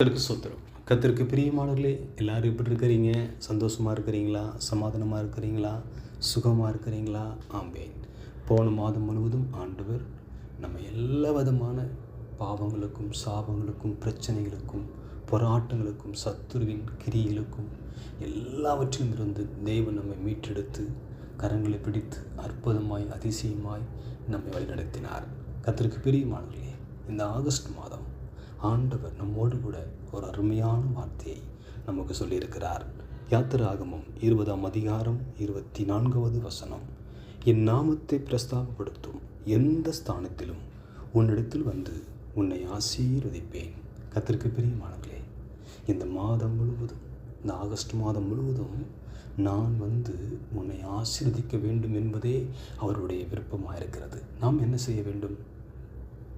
கத்திற்கு சூத்திரம். கத்திற்கு பிரியமானவர்களே எல்லோரும் எப்படி இருக்கிறீங்க? சந்தோஷமாக இருக்கிறீங்களா? சமாதானமாக இருக்கிறீங்களா? சுகமாக இருக்கிறீங்களா? ஆம்பேன் போன மாதம் முழுவதும் ஆண்டவர் நம்ம எல்லா விதமான பாவங்களுக்கும் சாபங்களுக்கும் பிரச்சனைகளுக்கும் போராட்டங்களுக்கும் சத்துருவின் கிரிகளுக்கும் எல்லாவற்றிலும் இருந்து தெய்வம் நம்மை மீட்டெடுத்து கரங்களை பிடித்து அற்புதமாய் அதிசயமாய் நம்மை வழிநடத்தினார். கத்திற்கு பிரியமானவர்களே இந்த ஆகஸ்ட் மாதம் ஆண்டவர் நம்மோடு கூட ஒரு அருமையான வார்த்தையை நமக்கு சொல்லியிருக்கிறார். யாத்திராகமம் இருபதாம் அதிகாரம் இருபத்தி நான்காவது வசனம். என் நாமத்தை பிரஸ்தாபப்படுத்தும் எந்த ஸ்தானத்திலும் உன்னிடத்தில் வந்து உன்னை ஆசீர்வதிப்பேன். கத்திற்கு பிரியமானங்களே இந்த மாதம் முழுவதும் இந்த ஆகஸ்ட் மாதம் முழுவதும் நான் வந்து உன்னை ஆசீர்வதிக்க வேண்டும் என்பதே அவருடைய விருப்பமாக இருக்கிறது நாம் என்ன செய்ய வேண்டும்?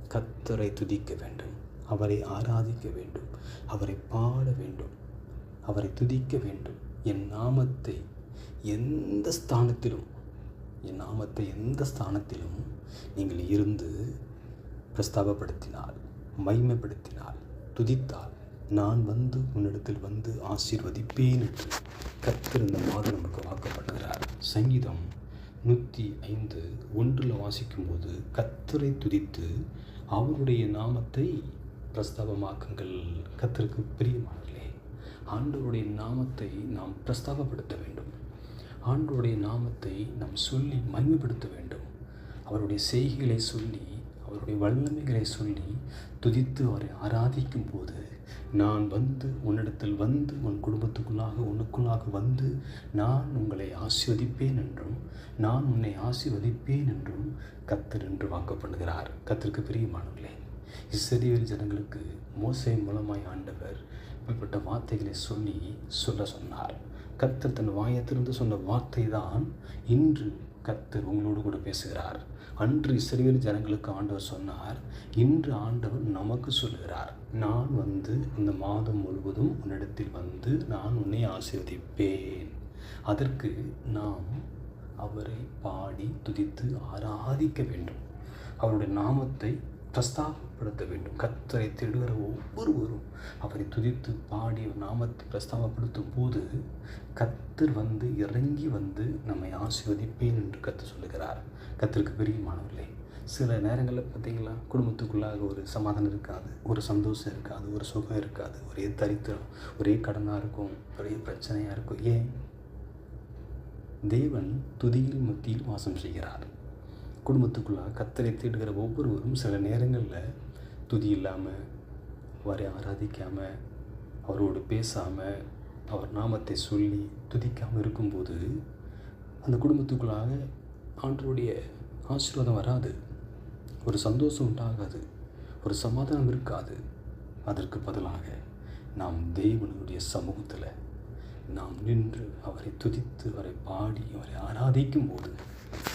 கத்தரை துதிக்க வேண்டும். அவரை ஆராதிக்க வேண்டும் அவரை பாட வேண்டும் அவரை துதிக்க வேண்டும். என் நாமத்தை எந்த ஸ்தானத்திலும் என் நாமத்தை எந்த ஸ்தானத்திலும் நீங்கள் இருந்து பிரஸ்தாபப்படுத்தினால் மைமைப்படுத்தினால் துதித்தால் நான் வந்து உன்னிடத்தில் வந்து ஆசீர்வதிப்பேன் என்று கத்திருந்த மாதம் நமக்கு வாக்கப்படுகிறார் சங்கீதம் நூற்றி ஐந்து ஒன்றில் வாசிக்கும்போது கத்தரை துதித்து அவருடைய நாமத்தை பிரஸ்தாபமாக்குங்கள் கத்தருக்கு பிரியமானங்களே ஆண்டவருடைய நாமத்தை நாம் பிரஸ்தாபப்படுத்த வேண்டும். ஆண்டவருடைய நாமத்தை நாம் சொல்லி மகிமைப்படுத்த வேண்டும். அவருடைய செய்கைகளை சொல்லி அவருடைய வல்லமைகளை சொல்லி துதித்து அவரை ஆராதிக்கும் போது நான் வந்து உன்னிடத்தில் வந்து உன் குடும்பத்துக்குள்ளாக உனக்குள்ளாக வந்து நான் உங்களை ஆசிர்வதிப்பேன் என்றும் நான் உன்னை ஆசீர்வதிப்பேன் என்றும் கத்தர் என்று வாக்கப்படுகிறார். கத்திற்கு பிரியமானவர்களே இஸ்ரேல் ஜனங்களுக்கு மோசை மூலமாய் ஆண்டவர் இப்படிப்பட்ட வார்த்தைகளை சொல்லி சொல்ல சொன்னார். கத்தர் தன் வாயத்திலிருந்து சொன்ன வார்த்தை தான் இன்று கத்தர் உங்களோடு கூட பேசுகிறார். அன்று இஸ்ரேல் ஜனங்களுக்கு ஆண்டவர் சொன்னார் இன்று ஆண்டவர் நமக்கு சொல்கிறார் நான் வந்து இந்த மாதம் முழுவதும் உன்னிடத்தில் வந்து நான் உன்னை ஆசீர்வதிப்பேன். அதற்கு நாம் அவரை பாடி துதித்து ஆராதிக்க வேண்டும். அவருடைய நாமத்தை பிரஸ்தாபப்படுத்த வேண்டும். கத்தரை தேடுகிற ஒவ்வொருவரும் அவரை துதித்து பாடி நாமத்தை பிரஸ்தாபப்படுத்தும் போது கத்தர் வந்து இறங்கி வந்து நம்மை ஆசீர்வதிப்பேன் என்று கத்து சொல்லுகிறார். கத்திற்கு பிரியமானவர்களே சில நேரங்களில் பார்த்தீங்களா குடும்பத்துக்குள்ளாக ஒரு சமாதானம் இருக்காது ஒரு சந்தோஷம் இருக்காது ஒரு சுகம் இருக்காது ஒரே தரித்திரம் ஒரே கடனாக இருக்கும் ஒரே பிரச்சனையாக இருக்கும். ஏன்? தேவன் துதியில் மத்தியில் வாசம் செய்கிறார். குடும்பத்துக்குள்ளாக கத்தரை தேடுகிற ஒவ்வொருவரும் சில நேரங்களில் துதி இல்லாமல் அவரை ஆராதிக்காமல் அவரோடு பேசாமல் அவர் நாமத்தை சொல்லி துதிக்காமல் இருக்கும்போது அந்த குடும்பத்துக்குள்ளாக ஆண்டருடைய ஆசீர்வாதம் வராது. ஒரு சந்தோஷம் உண்டாகாது. ஒரு சமாதானம் இருக்காது. அதற்கு பதிலாக நாம் தேவனுடைய சமூகத்தில் நாம் நின்று அவரை துதித்து அவரை பாடி அவரை ஆராதிக்கும் போது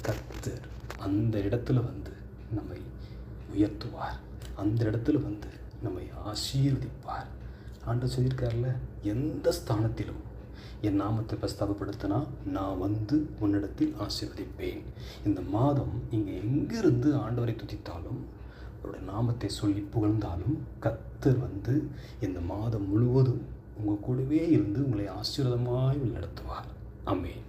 கத்தர் அந்த இடத்துல வந்து நம்மை உயர்த்துவார். அந்த இடத்துல வந்து நம்மை ஆசீர்வதிப்பார். ஆண்டு சொல்லியிருக்கார்ல எந்த ஸ்தானத்திலும் என் நாமத்தை பிரஸ்தாபப்படுத்தினா நான் வந்து உன்னிடத்தில் ஆசீர்வதிப்பேன். இந்த மாதம் நீங்கள் எங்கிருந்து ஆண்டவரை துதித்தாலும் அவருடைய நாமத்தை சொல்லி புகழ்ந்தாலும் கத்தர் வந்து இந்த மாதம் முழுவதும் உங்கள் கூடவே இருந்து உங்களை ஆசீர்வாதமாய் நடத்துவார் அமேன்